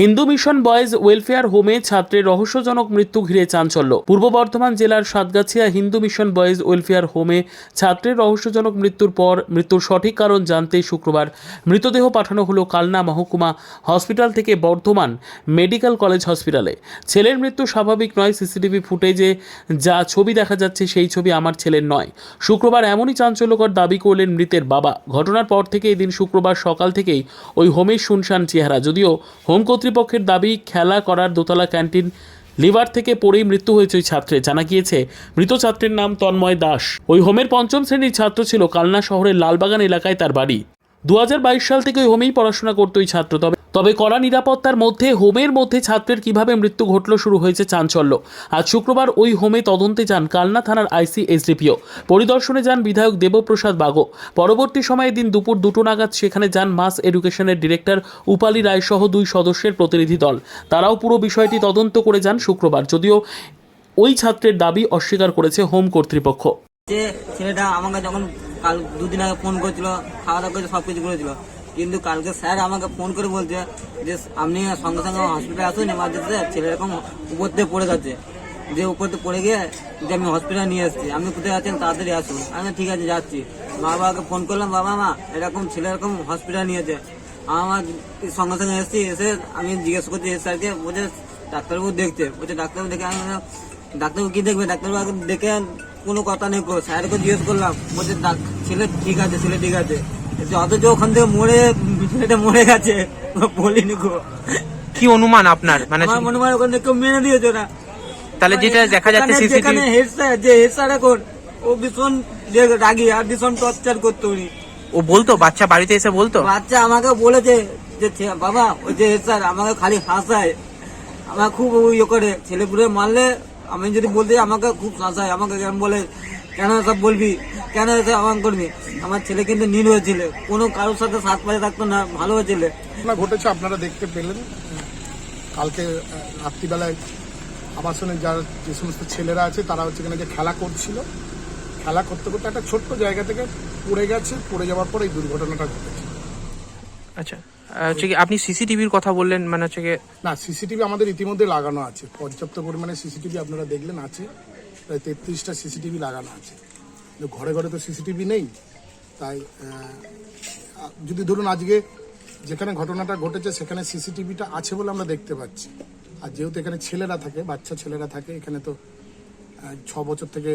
Hindu mission boys welfare হোমে ছাত্রের রহস্যজনক মৃত্যু ঘিরে চাঞ্চল্য। পূর্ব বর্ধমান জেলার Satgachhia Hindu mission boys welfare হোমে ছাত্রের রহস্যজনক মৃত্যুর পর মৃত্যুর সঠিক কারণ জানতে শুক্রবার মৃতদেহ পাঠানো হলো কালনা মহকুমা হসপিটাল থেকে বর্ধমান মেডিকেল কলেজ হসপিটালে। ছেলের মৃত্যু স্বাভাবিক নয়, সিসিটিভি ফুটেজে যা ছবি দেখা যাচ্ছে সেই ছবি আমার ছেলের নয়। শুক্রবার এমনই চাঞ্চল্যকর দাবি করলেন মৃতের বাবা। ঘটনার পর থেকে এদিন শুক্রবার সকাল থেকেই ওই হোমের শুনশান চেহারা, যদিও হোম কর্তৃপক্ষের দাবি, খেলা করার দোতলা ক্যান্টিন লিভার থেকে পড়েই মৃত্যু হয়েছে ওই ছাত্রের জানা গিয়েছে, মৃত ছাত্রের নাম তন্ময় দাস। ওই হোমের পঞ্চম শ্রেণির ছাত্র ছিল কালনা শহরের লালবাগান এলাকায় তার বাড়ি। দু হাজার বাইশ সাল থেকে ওই হোমেই পড়াশোনা করতো ওই ছাত্র। তবে তবে কড়া নিরাপত্তার মধ্যে, হোমের মধ্যে ছাত্রের কীভাবে মৃত্যু ঘটল শুরু হয়েছে চাঞ্চল্য। আজ শুক্রবার ওই হোমে তদন্তে যান কালনা থানার আইসি এসডিপিও। পরিদর্শনে যান বিধায়ক দেবপ্রসাদ বাগো। পরবর্তী সময়ে দিন দুপুর দুটো নাগাদ সেখানে যান মাস এডুকেশনের ডিরেক্টর উপালি রায় সহ দুই সদস্যের প্রতিনিধি দল। তারাও পুরো বিষয়টি তদন্ত করে যান শুক্রবার, যদিও ওই ছাত্রের দাবি অস্বীকার করেছে হোম কর্তৃপক্ষ। যে ছেলেটা আমাকে যখন কাল দুদিন আগে ফোন করেছিল, খাওয়া দাওয়া করে সব কিছু করেছিল কিন্তু কালকে স্যার আমাকে ফোন করে বলছে যে আপনি সঙ্গে সঙ্গে হসপিটালে আসুন এমার্জেন্সিতে ছেলে এরকম উপর দিয়ে পড়ে গেছে যে উপর দিয়ে পড়ে গিয়ে যে আমি হসপিটালে নিয়ে এসেছি, আপনি কোথায় আছেন তাড়াতাড়ি আসুন। আমি ঠিক আছে, যাচ্ছি। মা বাবাকে ফোন করলাম, বাবা মা, এরকম ছেলে এরকম হসপিটালে নিয়েছে। আমার সঙ্গে সঙ্গে এসেছি, এসে আমি জিজ্ঞেস করছি স্যারকে? বলছে, ডাক্তারবাবু দেখছে। বলছে, ডাক্তারবাবু দেখে আমি ডাক্তারবাবু কি দেখবে? ডাক্তারবাবু দেখে কোনো কথা নেই স্যারকে জিজ্ঞেস করলাম। বলছে ছেলে ঠিক আছে, ছেলে ঠিক আছে। অথচ ওখান থেকে মরে ছেলেটা মরে গেছে বলিনি গো। কি অনুমান আপনার? মানে আমার মনে হয় ওখানে কেউ মেনে দিয়েছে না তাহলে যেটা দেখা যাচ্ছে সিসিটিভি হেড স্যার যে হেড স্যার এখন ও ভীষণ রাগী আর ভীষণ টর্চার করতো উনি। ও বলতো? বাচ্চা বাড়িতে এসে বলতো? বাচ্চা আমাকে বলেছে যে বাবা ওই যে হেড স্যার আমাকে খালি হাসায়। আমার খুব ইয়ে করে ছেলেপুলে মারলে আমি যদি বলতে আমাকে খুব হাসায় আমাকে কেমন বলে কেন সব বলবি? কেন এসে আমার করবি? আমার ছেলে কিন্তু নীল হয়েছিল। কোনো কারোর সাথে সাত পাশে থাকতো না ভালো হয়েছিল। ঘটনা ঘটেছে আপনারা দেখতে পেলেন। কালকে রাত্রিবেলায় আবাসনের যারা যে সমস্ত ছেলেরা আছে তারা হচ্ছে এখানে যে খেলা করছিল। খেলা করতে করতে একটা ছোট্ট জায়গা থেকে পড়ে গেছে। পড়ে যাওয়ার পর এই দুর্ঘটনাটা ঘটেছে। আচ্ছা। হচ্ছে কি আপনি সিসিটিভির কথা বললেন মানে হচ্ছে কি না সিসিটিভি আমাদের ইতিমধ্যে লাগানো আছে। পর্যাপ্ত পরিমাণে সিসিটিভি আপনারা দেখলেন আছে। প্রায় তেত্রিশটা সিসিটিভি লাগানো আছে। ঘরে ঘরে তো সিসিটিভি নেই। তাই যদি ধরুন আজকে যেখানে ঘটনাটা ঘটেছে, সেখানে সিসিটিভিটা আছে বলে আমরা দেখতে পাচ্ছি। আর যেহেতু এখানে ছেলেরা থাকে, বাচ্চা ছেলেরা থাকে, এখানে তো ছ বছর থেকে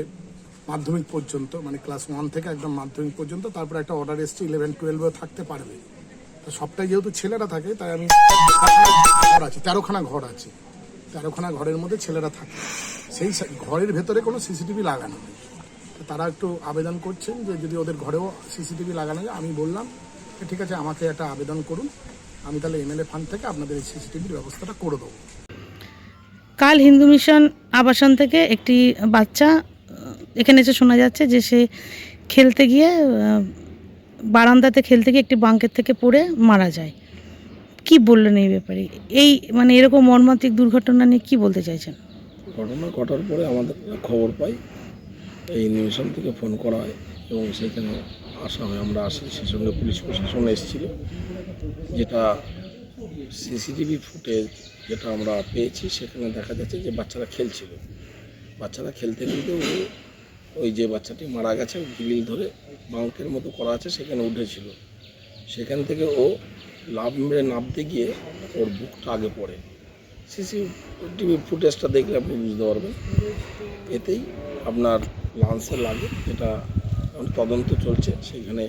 মাধ্যমিক পর্যন্ত মানে ক্লাস ওয়ান থেকে একদম মাধ্যমিক পর্যন্ত, তারপর একটা অর্ডার এসছে ইলেভেন টুয়েলভেও থাকতে পারবে। তো সবটাই যেহেতু ছেলেরা থাকে, তাই আমি ঘর আছে, তেরোখানা ঘর আছে। তেরোখানা ঘরের মধ্যে ছেলেরা থাকে। সেই ঘরের ভেতরে কোনো সিসিটিভি লাগানো নেই। তারা একটু আবেদন করছেন যে যদি ওদের ঘরেও সিসিটিভি লাগানো যায়, আমি বললাম ঠিক আছে, আমাকে একটা আবেদন করুন। আমি তাহলে এমএলএ ফান্ড থেকে আপনাদের এই সিসিটিভির ব্যবস্থাটা করে দেবো। কাল হিন্দু মিশন আবাসন থেকে একটি বাচ্চা এখানে এসে শোনা যাচ্ছে যে সে খেলতে গিয়ে বারান্দাতে খেলতে গিয়ে একটি বাঙ্কের থেকে পড়ে মারা যায়। কি বললেন এই ব্যাপারে? এই মানে এরকম মর্মান্তিক দুর্ঘটনা নিয়ে কি বলতে চাইছেন? ঘটনা ঘটার পরে আমাদের খবর পাই। এই নিউশন থেকে ফোন করা হয় এবং সেখানে আসা হয়। আমরা আসি, সেই সঙ্গে পুলিশ প্রশাসন এসেছিল, যেটা সিসিটিভি ফুটেজ যেটা আমরা পেয়েছি, সেখানে দেখা যাচ্ছে যে বাচ্চারা খেলছিল। বাচ্চারা খেলতে খেলতে ওই যে বাচ্চাটি মারা গেছে গিলিল ধরে বাঙ্কের মতো করা আছে, সেখানে উঠেছিল। সেখান থেকে ও লাভ মেরে নামতে গিয়ে ওর বুকটা আগে পড়ে। সিসিটিভি ফুটেজটা দেখলে আপনি বুঝতে পারবেন। এতেই আপনার লান্সে লাগে যেটা তদন্ত চলছে। সেখানে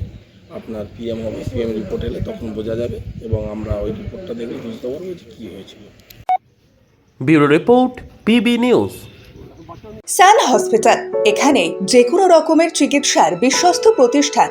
আপনার পিএম হবে পিএম রিপোর্ট এলে তখন বোঝা যাবে এবং আমরা ওই রিপোর্টটা দেখলে বুঝতে পারব যে কী হয়েছিল। Bureau report PB news Sun hospital এখানে যে কোনো রকমের চিকিৎসার বিশ্বস্ত প্রতিষ্ঠান।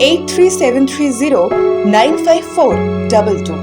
eight three seven three zero nine five four double two